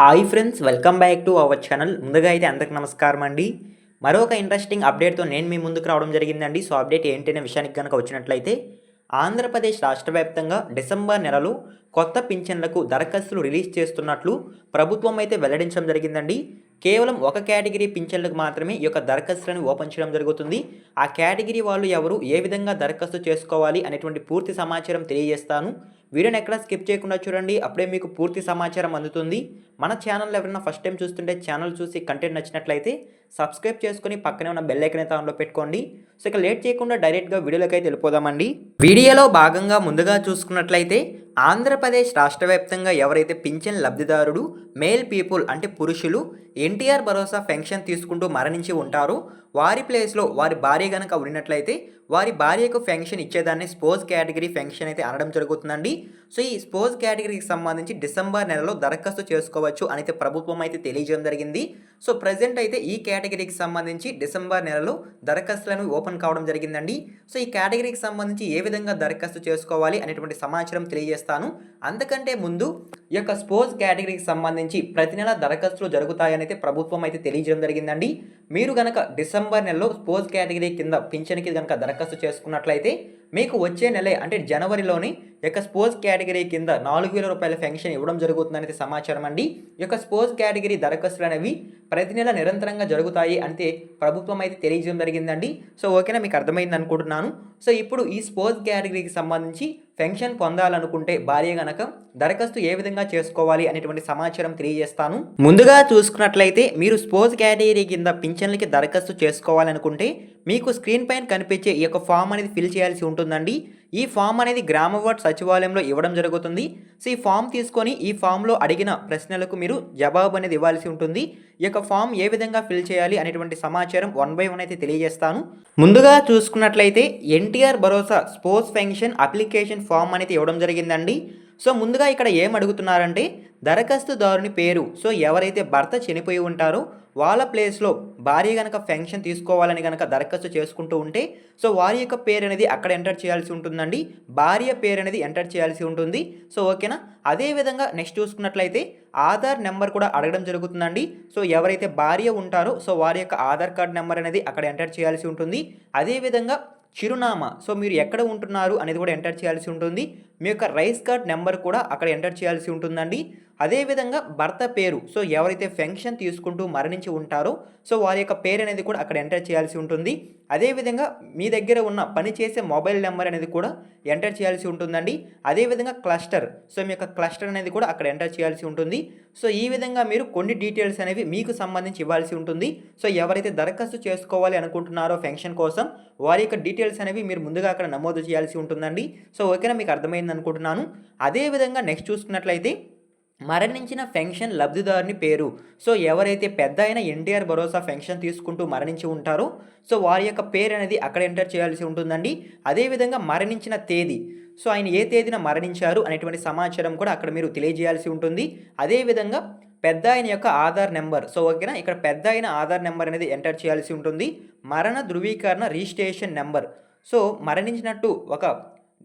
Hi friends welcome back to our channel. ముందుగా అయితే అందరికి నమస్కారం అండి. మరొక ఇంట్రెస్టింగ్ అప్డేట్తో నేను మీ ముందుకు రావడం జరిగిందండి. సో అప్డేట్ ఏంటనే విషయానికి కనుక వచ్చినట్లయితే ఆంధ్రప్రదేశ్ రాష్ట్ర వ్యాప్తంగా డిసెంబర్ నెలలో కొత్త పింఛన్లకు దరఖాస్తులు రిలీజ్ చేస్తున్నట్లు ప్రభుత్వం అయితే వెల్లడించడం జరిగిందండి. కేవలం ఒక కేటగిరీ పింఛన్లకు మాత్రమే ఈ యొక్క దరఖాస్తులను ఓపెన్ చేయడం జరుగుతుంది. ఆ కేటగిరీ వాళ్ళు ఎవరు ఏ విధంగా దరఖాస్తు చేసుకోవాలి అనేటువంటి పూర్తి సమాచారం తెలియజేస్తాను. వీడియోని ఎక్కడ స్కిప్ చేయకుండా చూడండి. అప్పుడే మీకు పూర్తి సమాచారం అందుతుంది. మన ఛానల్ ఎవరైనా ఫస్ట్ టైం చూస్తుంటే ఛానల్ చూసి కంటెంట్ నచ్చినట్లయితే సబ్స్క్రైబ్ చేసుకుని పక్కనే ఉన్న బెల్ ఐకన్ అయితే ఆన్లో పెట్టుకోండి. సో ఇక లేట్ చేయకుండా డైరెక్ట్గా వీడియోలోకి అయితే వెళ్ళిపోదామండి. వీడియోలో భాగంగా ముందుగా చూసుకున్నట్లయితే ఆంధ్రప్రదేశ్ రాష్ట్ర వ్యాప్తంగా ఎవరైతే పింఛన్ లబ్ధిదారుడు మేల్ పీపుల్ అంటే పురుషులు ఎన్టీఆర్ భరోసా పెన్షన్ తీసుకుంటూ మరణించి ఉంటారో వారి ప్లేస్లో వారి భార్య కనుక ఉన్నట్లయితే వారి భార్యకు పెన్షన్ ఇచ్చేదాన్ని స్పోర్ట్స్ కేటగిరీ పెన్షన్ అయితే అనడం జరుగుతుందండి. సో ఈ స్పోర్ట్స్ కేటగిరీకి సంబంధించి డిసెంబర్ నెలలో దరఖాస్తు చేసుకోవచ్చు అని అయితే ప్రభుత్వం అయితే తెలియజేయడం జరిగింది. సో ప్రజెంట్ అయితే ఈ కేటగిరీకి సంబంధించి డిసెంబర్ నెలలో దరఖాస్తులను ఓపెన్ కావడం జరిగిందండి. సో ఈ కేటగిరీకి సంబంధించి ఏ విధంగా దరఖాస్తు చేసుకోవాలి అనేటువంటి సమాచారం తెలియజేస్తాను. అందుకంటే ముందు ఈ యొక్క స్పోర్ట్స్ కేటగిరీకి సంబంధించి ప్రతి నెల దరఖాస్తులు జరుగుతాయని అయితే ప్రభుత్వం అయితే తెలియజేయడం జరిగిందండి. మీరు కనుక డిసెంబర్ నెలలో స్పోర్ట్స్ కేటగిరీ కింద పింఛన్కి కనుక దరఖాస్తు చేసుకున్నట్లయితే మీకు వచ్చే నెలే అంటే జనవరిలోని యొక్క స్పోర్ట్స్ కేటగిరీ కింద నాలుగు వేల రూపాయల పెన్షన్ ఇవ్వడం జరుగుతుందనేది సమాచారం అండి. ఈ యొక్క స్పోర్ట్స్ కేటగిరీ దరఖాస్తులు అనేవి ప్రతి నెల నిరంతరంగా జరుగుతాయి అంటే ప్రభుత్వం అయితే తెలియజేయడం జరిగిందండి. సో ఓకేనా? మీకు అర్థమైంది అనుకుంటున్నాను. సో ఇప్పుడు ఈ స్పోర్ట్స్ కేటగిరీకి సంబంధించి పెన్షన్ పొందాలనుకుంటే భార్య గనక దరఖాస్తు ఏ విధంగా చేసుకోవాలి అనేటువంటి సమాచారం తెలియజేస్తాను. ముందుగా చూసుకున్నట్లయితే మీరు స్పోర్ట్స్ కేటగిరీ కింద పింఛన్లకి దరఖాస్తు చేసుకోవాలనుకుంటే మీకు స్క్రీన్ పైన కనిపించే ఈ యొక్క ఫామ్ అనేది ఫిల్ చేయాల్సి ఉంటుందండి. ఈ ఫామ్ అనేది గ్రామ వార్డ్ సచివాలయంలో ఇవ్వడం జరుగుతుంది. సో ఈ ఫామ్ తీసుకొని ఈ ఫామ్లో అడిగిన ప్రశ్నలకు మీరు జవాబు అనేది ఇవ్వాల్సి ఉంటుంది. ఈ యొక్క ఫామ్ ఏ విధంగా ఫిల్ చేయాలి అనేటువంటి సమాచారం వన్ బై వన్ అయితే తెలియజేస్తాను. ముందుగా చూసుకున్నట్లయితే ఎన్టీఆర్ భరోసా స్పోర్ట్స్ పెన్షన్ అప్లికేషన్ ఫామ్ అనేది ఇవ్వడం జరిగిందండి. సో ముందుగా ఇక్కడ ఏం అడుగుతున్నారంటే దరఖాస్తుదారుని పేరు. సో ఎవరైతే భర్త చనిపోయి ఉంటారో వాళ్ళ ప్లేస్లో భార్య కనుక పెన్షన్ తీసుకోవాలని కనుక దరఖాస్తు చేసుకుంటూ ఉంటే సో వారి యొక్క పేరు అనేది అక్కడ ఎంటర్ చేయాల్సి ఉంటుందండి. భార్య పేరు అనేది ఎంటర్ చేయాల్సి ఉంటుంది. సో ఓకేనా? అదేవిధంగా నెక్స్ట్ చూసుకున్నట్లయితే ఆధార్ నెంబర్ కూడా అడగడం జరుగుతుందండి. సో ఎవరైతే భార్య ఉంటారో సో వారి యొక్క ఆధార్ కార్డ్ నెంబర్ అనేది అక్కడ ఎంటర్ చేయాల్సి ఉంటుంది. అదేవిధంగా చిరునామా. సో మీరు ఎక్కడ ఉంటున్నారు అనేది కూడా ఎంటర్ చేయాల్సి ఉంటుంది. మీ యొక్క రైస్ కార్డ్ నెంబర్ కూడా అక్కడ ఎంటర్ చేయాల్సి ఉంటుందండి. అదేవిధంగా భర్త పేరు. సో ఎవరైతే పెన్షన్ తీసుకుంటూ మరణించి ఉంటారో సో వారి యొక్క పేరు అనేది కూడా అక్కడ ఎంటర్ చేయాల్సి ఉంటుంది. అదేవిధంగా మీ దగ్గర ఉన్న పని చేసే మొబైల్ నెంబర్ అనేది కూడా ఎంటర్ చేయాల్సి ఉంటుందండి. అదేవిధంగా క్లస్టర్. సో మీ యొక్క క్లస్టర్ అనేది కూడా అక్కడ ఎంటర్ చేయాల్సి ఉంటుంది. సో ఈ విధంగా మీరు కొన్ని డీటెయిల్స్ అనేవి మీకు సంబంధించి ఇవ్వాల్సి ఉంటుంది. సో ఎవరైతే దరఖాస్తు చేసుకోవాలి అనుకుంటున్నారో పెన్షన్ కోసం వారి యొక్క డీటెయిల్స్ అనేవి మీరు ముందుగా అక్కడ నమోదు చేయాల్సి ఉంటుందండి. సో ఓకేనా? మీకు అర్థమైంది అనుకుంటున్నాను. అదేవిధంగా నెక్స్ట్ చూసుకున్నట్లయితే మరణించిన పెన్షన్ లబ్ధిదారుని పేరు. సో ఎవరైతే పెద్ద అయిన ఎన్టీఆర్ భరోసా పెన్షన్ తీసుకుంటూ మరణించి ఉంటారో సో వారి యొక్క పేరు అనేది అక్కడ ఎంటర్ చేయాల్సి ఉంటుందండి. అదేవిధంగా మరణించిన తేదీ. సో ఆయన ఏ తేదీన మరణించారు అనేటువంటి సమాచారం కూడా అక్కడ మీరు తెలియజేయాల్సి ఉంటుంది. అదేవిధంగా పెద్ద ఆయన యొక్క ఆధార్ నెంబర్. సో ఓకేనా? ఇక్కడ పెద్ద అయిన ఆధార్ నెంబర్ అనేది ఎంటర్ చేయాల్సి ఉంటుంది. మరణ ధృవీకరణ రిజిస్ట్రేషన్ నెంబర్. సో మరణించినట్టు ఒక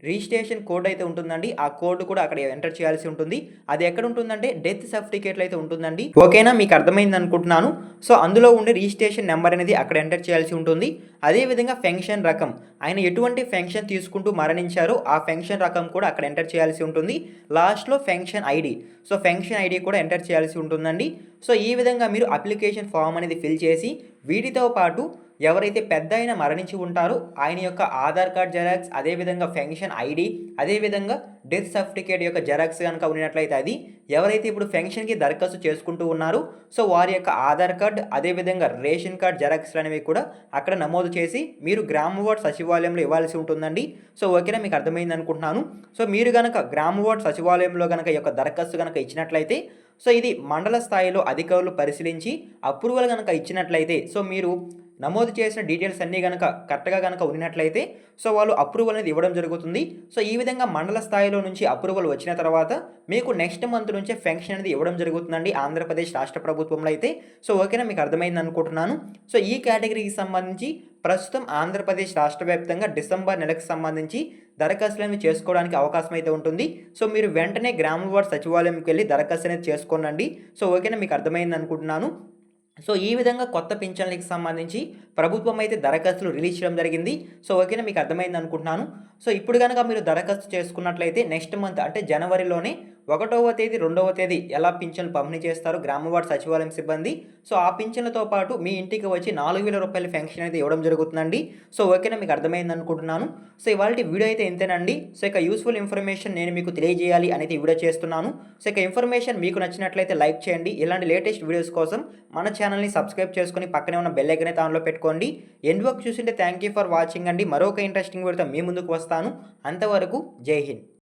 రిజిస్ట్రేషన్ కోడ్ అయితే ఉంటుందండి. ఆ కోడ్ కూడా అక్కడ ఎంటర్ చేయాల్సి ఉంటుంది. అది ఎక్కడ ఉంటుందంటే డెత్ సర్టిఫికేట్లో అయితే ఉంటుందండి. ఓకేనా? మీకు అర్థమైంది అనుకుంటున్నాను. సో అందులో ఉండే రిజిస్ట్రేషన్ నెంబర్ అనేది అక్కడ ఎంటర్ చేయాల్సి ఉంటుంది. అదేవిధంగా ఫెన్షన్ రకం. ఆయన ఎటువంటి ఫెన్షన్ తీసుకుంటూ మరణించారో ఆ ఫెన్షన్ రకం కూడా అక్కడ ఎంటర్ చేయాల్సి ఉంటుంది. లాస్ట్లో pension ID. So pension ID కూడా ఎంటర్ చేయాల్సి ఉంటుందండి. సో ఈ విధంగా మీరు అప్లికేషన్ ఫామ్ అనేది ఫిల్ చేసి వీటితో పాటు ఎవరైతే పెద్ద ఆయన మరణించి ఉంటారో ఆయన యొక్క ఆధార్ కార్డ్ జెరాక్స్ అదేవిధంగా ఫెన్షన్ ఐడి అదేవిధంగా డెత్ సర్టిఫికేట్ యొక్క జెరాక్స్ కనుక ఉన్నట్లయితే అది ఎవరైతే ఇప్పుడు ఫెన్షన్కి దరఖాస్తు చేసుకుంటూ ఉన్నారో సో వారి యొక్క ఆధార్ కార్డ్ అదేవిధంగా రేషన్ కార్డ్ జెరాక్స్ అనేవి కూడా అక్కడ నమోదు చేసి మీరు గ్రామ వార్డ్ సచివాలయంలో ఇవ్వాల్సి ఉంటుందండి. సో ఓకేనా మీకు అర్థమైంది అనుకుంటున్నాను. సో మీరు కనుక గ్రామ వార్డ్ సచివాలయంలో కనుక యొక్క దరఖాస్తు కనుక ఇచ్చినట్లయితే సో ఇది మండల స్థాయిలో అధికారులు పరిశీలించి అప్రూవల్ కనుక ఇచ్చినట్లయితే సో మీరు నమోదు చేసిన డీటెయిల్స్ అన్నీ కనుక కరెక్ట్గా కనుక ఉన్నట్లయితే సో వాళ్ళు అప్రూవల్ అనేది ఇవ్వడం జరుగుతుంది. సో ఈ విధంగా మండల స్థాయిలో నుంచి అప్రూవల్ వచ్చిన తర్వాత మీకు నెక్స్ట్ మంత్ నుంచే పెన్షన్ అనేది ఇవ్వడం జరుగుతుందండి ఆంధ్రప్రదేశ్ రాష్ట్ర ప్రభుత్వంలో అయితే. సో ఓకేనా మీకు అర్థమైంది అనుకుంటున్నాను. సో ఈ కేటగిరీకి సంబంధించి ప్రస్తుతం ఆంధ్రప్రదేశ్ రాష్ట్ర వ్యాప్తంగా డిసెంబర్ నెలకు సంబంధించి దరఖాస్తులను చేసుకోవడానికి అవకాశం అయితే ఉంటుంది. సో మీరు వెంటనే గ్రామ వార్డ్ సచివాలయంకి వెళ్ళి దరఖాస్తు అనేది చేసుకోనండి. సో ఓకేనా మీకు అర్థమైంది అనుకుంటున్నాను. సో ఈ విధంగా కొత్త పింఛన్లకి సంబంధించి ప్రభుత్వం అయితే దరఖాస్తులు రిలీజ్ చేయడం జరిగింది. సో ఓకేనా మీకు అర్థమైంది అనుకుంటున్నాను సో ఇప్పుడు కనుక మీరు దరఖాస్తు చేసుకున్నట్లయితే నెక్స్ట్ మంత్ అంటే జనవరిలోనే ఒకటవ తేదీ రెండవ తేదీ ఎలా పింఛన్లు పంపిణీ చేస్తారు? గ్రామ సచివాలయం సిబ్బంది. సో ఆ పింఛన్లతో పాటు మీ ఇంటికి వచ్చి నాలుగు వేల రూపాయల పెన్షన్ అయితే ఇవ్వడం జరుగుతుందండి. సో ఓకేనా మీకు అర్థమైంది అనుకుంటున్నాను సో ఇవాళ వీడియో అయితే ఇంతేనండి. సో ఇక యూస్ఫుల్ ఇన్ఫర్మేషన్ నేను మీకు తెలియజేయాలి అనేది వీడియో చేస్తున్నాను. సో ఇక ఇన్ఫర్మేషన్ మీకు నచ్చినట్లయితే లైక్ చేయండి. ఇలాంటి లేటెస్ట్ వీడియోస్ కోసం మన ఛానల్ని సబ్స్క్రైబ్ చేసుకుని పక్కనే ఉన్న బెల్ ఐకన్ అయితే ఆన్లో పెట్టుకోండి. ఎండ్ వర్క్ చూసింటే థ్యాంక్ యూ ఫర్ వాచింగ్ అండి. మరొక ఇంట్రెస్టింగ్ వీడియోతో మీ ముందుకు వస్తాను. అంతవరకు జై హింద్.